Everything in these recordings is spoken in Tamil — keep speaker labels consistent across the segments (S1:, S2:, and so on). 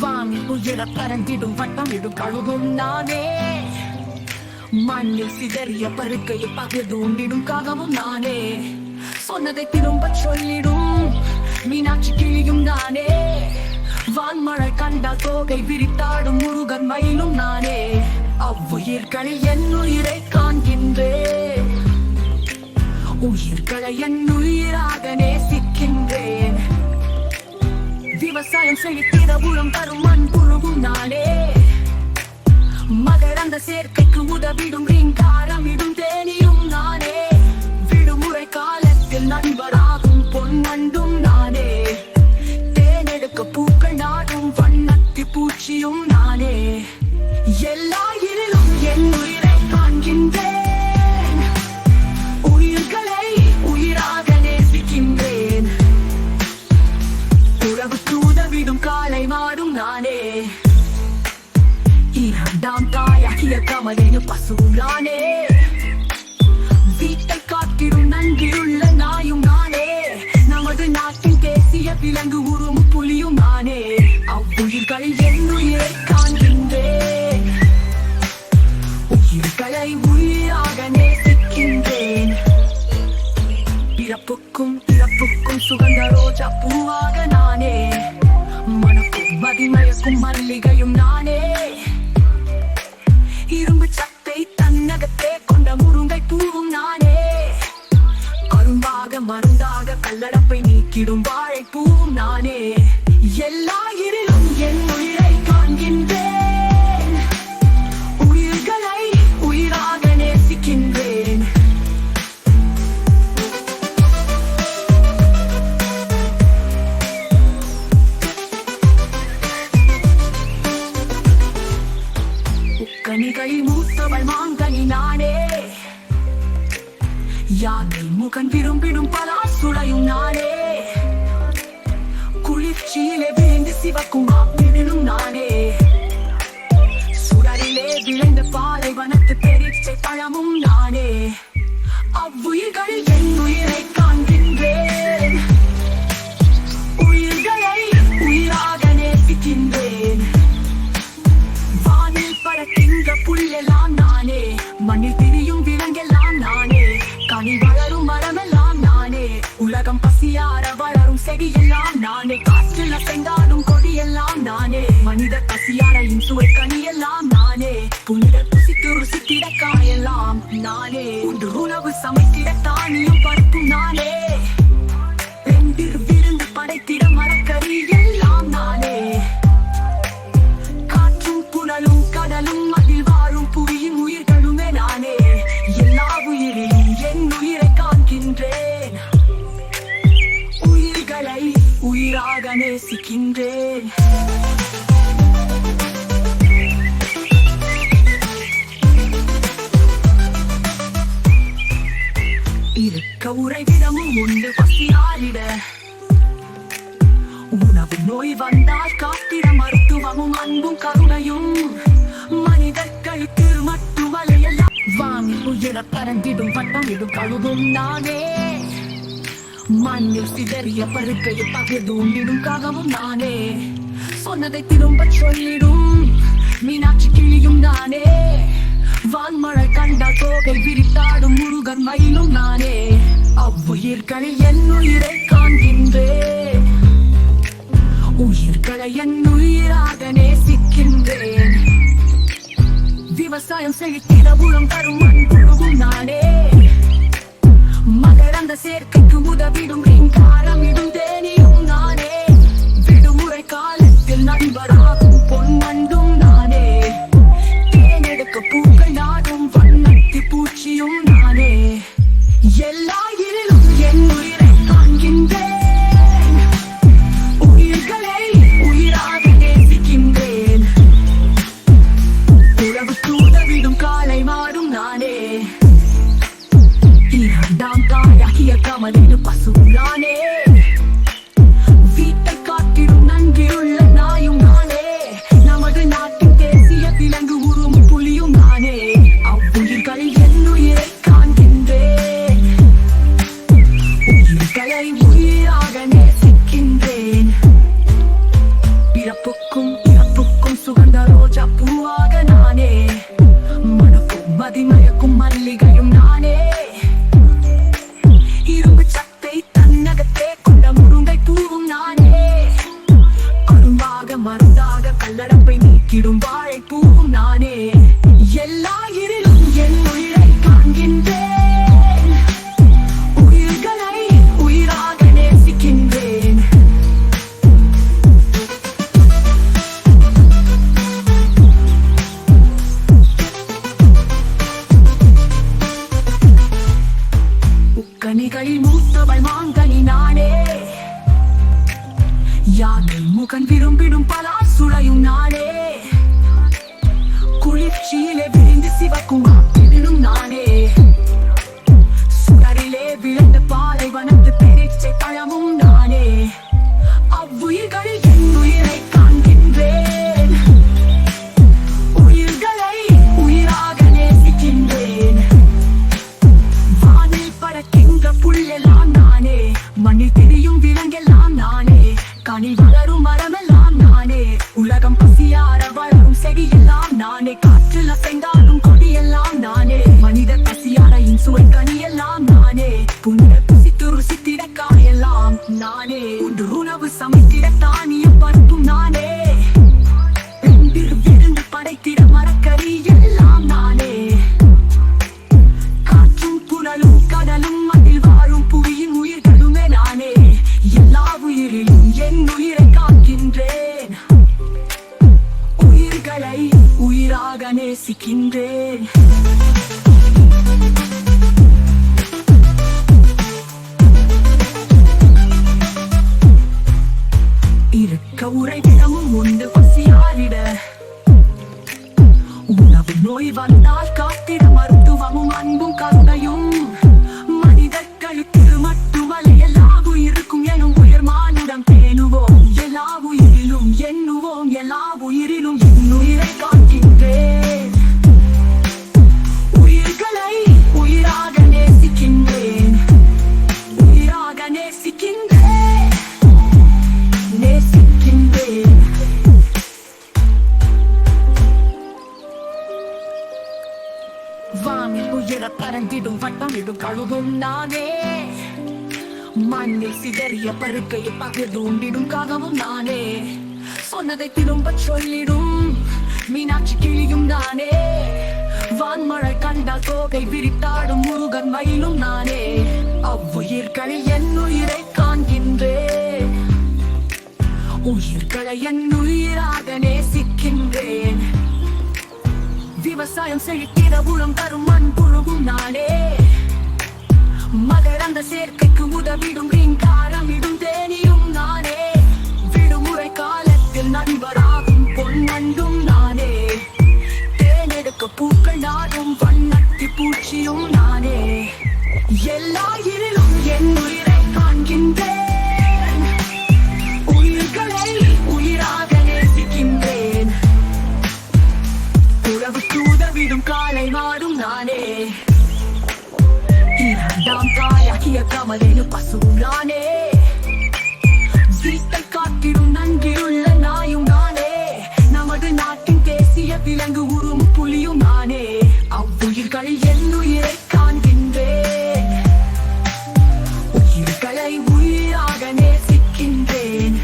S1: வானில் உயர பறந்திடும் வட்டமிடும் கழுகும் நானே. மண்ணில் சிதறிய பருக்கையை பகிர்ந்து உண்டிடும் காகவும் நானே. சொன்னதை திரும்ப சொல்லிடும். மீனாட்சி கிழியும் நானே. வான்மழை கண்டால் தோகை விரித்தாடும் முருகன் மயிலும் நானே. அவ்வுயிர்களில் என் உயிரை காண்கின்றே. உயிர்களை என் உயிராக நேசிக்கின்றே. விவசாயம் செழித்திட உரம் தரும் மண் புழுவும் நானே மகரந்த சேர்க்கைக்கு உதவிடும் ரீங்காரம் இடும் தேனியும் நானே. விடுமுறை காலத்தில் நண்பராகும் பொன்னண்டும் நானே. தேனெடுக்க பூக்கள் நாடும் வண்ணத்தி பூச்சியும் நானே. பசுரானே வீட்டை காத்திடும் நன்றியுள்ள நாயும் நானே. நமது நாட்டில் தேசிய விலங்கு உரும் புலியும் நானே. அவ்வுயிர்கள் என்னுயிரை உயிரை காண்கின்றேன். உயிர்களை உயிராக நேசிக்கின்றேன். பிறப்புக்கும் பிறப்புக்கும் சுகந்த ரோஜா பூவாக நானே. மனக்கும் மதிமயக்கும் மல்லிகையும் நான் மருந்தாக கல்லடப்பை நீக்கிடும் வாழைக்கு கனி வளரும் மரமெல்லாம் நானே. உலகம் பசியார வளரும் செடியெல்லாம் நானே. காற்றில் அசைந்தாடும் கொடியெல்லாம் நானே. மனித பசியார இன்சுவை கனியெல்லாம் நானே. புனித புசித்து ருசித்திட காயெல்லாம் நானே. உண்டு உணவு சமைத்திட தானியும் பருப்பும் நானே. உயிராக நேசிக்கின்றேன் இருக்க உறைவிடமும் உண்டு பசியாரிட உணவு நோய் வந்தால் காத்திட மருத்துவமும் அன்பும் கருணையும். மனிதர்களுக்கு மட்டுமல்ல எல்லாம் வானில் உயர பறந்திடும் வட்டமிடும் கழுவும் நானே. மண்ணில் சிதறிய பருக்கையை பகிர்ந்து காகவும் நானே. சொன்னதை திரும்ப சொல்லிடும். மீனாட்சி கிளியும் நானே. வான்மழை கண்டால் தோகை விரித்தாடும் முருகன் மயிலும் நானே. அவ்வுயிர்களை என் உயிரை காண்கின்றேன். உயிர்களை என் உயிராக நேசிக்கின்றேன். விவசாயம் செழித்திட உரம் தரும் மண் புழுவும் நானே. மருந்தாக கல்லடப்பை நீக்கிடும் வாழைப்பூவும் நானே. எல்லா இருளும் என் உயிரை காண்கின்றேன். உயிர்களை உயிராக நேசிக்கின்றேன். உக்கணிகளில் மூத்தவள் மாங்கனி நானே. யானை முகன் விரும்பிடும் பலா சுளையும் நானே. குளிர்ச்சியிலே விரிந்து சிவக்கும் ஆற்றிடும் நானே. நானே. புனித புசித்து ருசித்திட காயெல்லாம் நானே. உண்டு உணவு சமைத்திட தானிய பருப்பும் நானே. பெண்டிரு விருந்து படைத்திட மரக்கறி எல்லாம் நானே. காற்றும் புனலும் கடலும் அதில் வாழும் புவியின் உயிர்களுமே நானே. எல்லா உயிரிலும் என் உயிரை காக்கின்றேன். உயிர்களை உயிராக நேசிக்கின்றேன். இருக்க உறைவிடமும் உண்டு பசியாரிட உணவு நோய் வந்தால் கா வானில் பறந்திடும் வட்டமிடும் கழுவும் நானே. மண்ணில் சிதறிய பருக்கையை பகிர்ந்துண்டிடும் காகவும் நானே. சொன்னதை திரும்ப சொல்லிடும். மீனாட்சி கிளியும் நானே. வான்மழை கண்டால் தோகை விரித்தாடும் முருகன் மயிலும் நானே. அவ்வுயிர்களில் என் உயிரை காண்கின்றேன் உயிர்களை என் உயிராக நேசிக்கின்றேன். விவசாயம் செழித்திட உளம் தரும் மண் புழுவும் நானே மகரந்த சேர்க்கைக்கு உதவிடும் ரீங்காரமிடும் தேனியும் நானே. விடுமுறை காலத்தில் நண்பரா தாயாகிய கமலேனு பசு நானே. வீட்டை காத்திடும் நன்றியுள்ள நாயும் நானே. நமது நாட்டின் தேசிய விலங்கு உருவும் புலியும் நானே. அவ்வுயிர்கள் என்னுயிரை உயிரை காண்கின்றேன். உயிர்களை உயிராக நேசிக்கின்றேன்.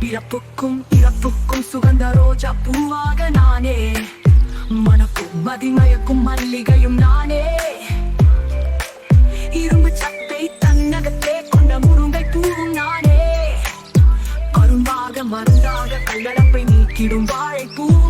S1: பிறப்புக்கும் இறப்புக்கும் சுகந்த ரோஜா பூவாக நானே. மனக்கும் மதிமயக்கும் மல்லிகையும் நானே. இரும்பு சத்தை தன்னகத்தே கொண்ட முருங்கை பூவும் நானே. கரும்பாக மருந்தாக கல்லடப்பை நீக்கிடும் வாழைப்பூவும்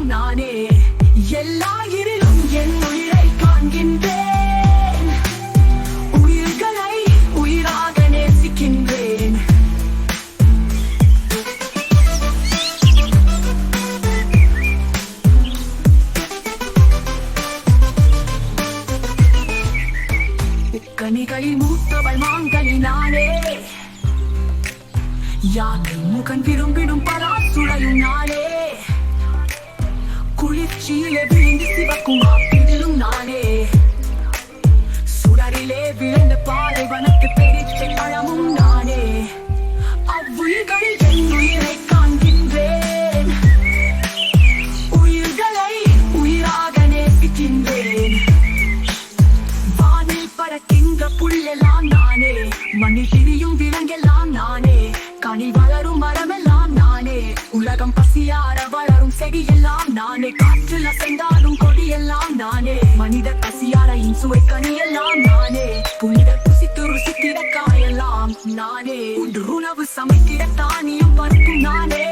S1: புள்ளெல்லாம் நானே. மண்ணில் திரியும் விலங்கெல்லாம் நானே. கனி வளரும் மரமெல்லாம் நானே. உலகம் பசியார வளரும் செடியெல்லாம் நானே. காற்றில் அசைந்தாடும் கொடியெல்லாம் நானே. மனித பசியார இன்சுவை கனியெல்லாம் நானே. புனித புசித்து ருசித்திட காயெல்லாம் நானே. உணவு சமைத்திட தானியம் பருப்பும் நானே.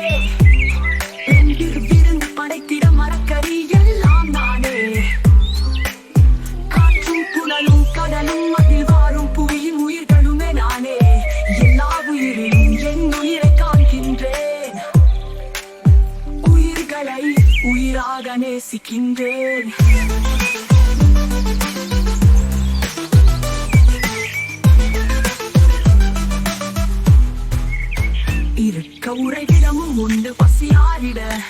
S1: உறைவிடமும் உண்டு பசியாரிட.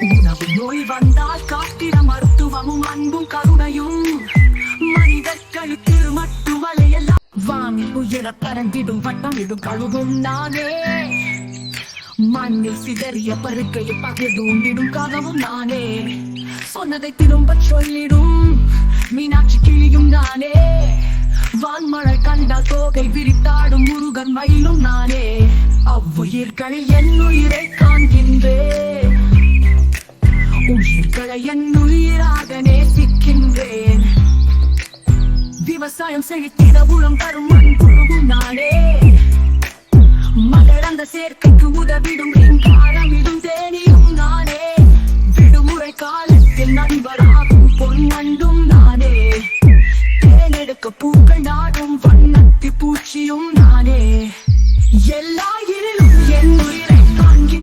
S1: உணவு நோய் வந்தால் காட்டிட மருத்துவமும் அன்பும் கருணையும். மனிதர்களுக்கு மட்டுமலையெல்லாம் வானில் உயர பறந்திடும் வட்டமிடும் கழுவும் நானே. மண்ணில் சிதறிய பருக்கையை பகிர்ந்து உண்டிடும் கனவும் நானே. சொன்னதை திரும்ப சொல்லிடும். மீனாட்சி கிழியும் நானே. வான்மழை கண்டால் தோகை விரித்தாடும் முருகன் மயிலும் நானே. அவ்வுயிர்களை என்னுயிரை காண்கின்றேன். உயிர்களை என்னுயிராக நேசிக்கின்றேன். விவசாயம் செழித்திட உளம் தரும் மண் புழுவு நானே. மகள் அந்த சேர்க்கைக்கு உதவிடும் காரமிடும் தேனியும் நானே. விடுமுறை காலத்தில் நண்பராகும் பொன் மண்டும் நானே. பூக்கள் நாடும் வண்ணத்தி பூச்சியும் நானே. எல்லா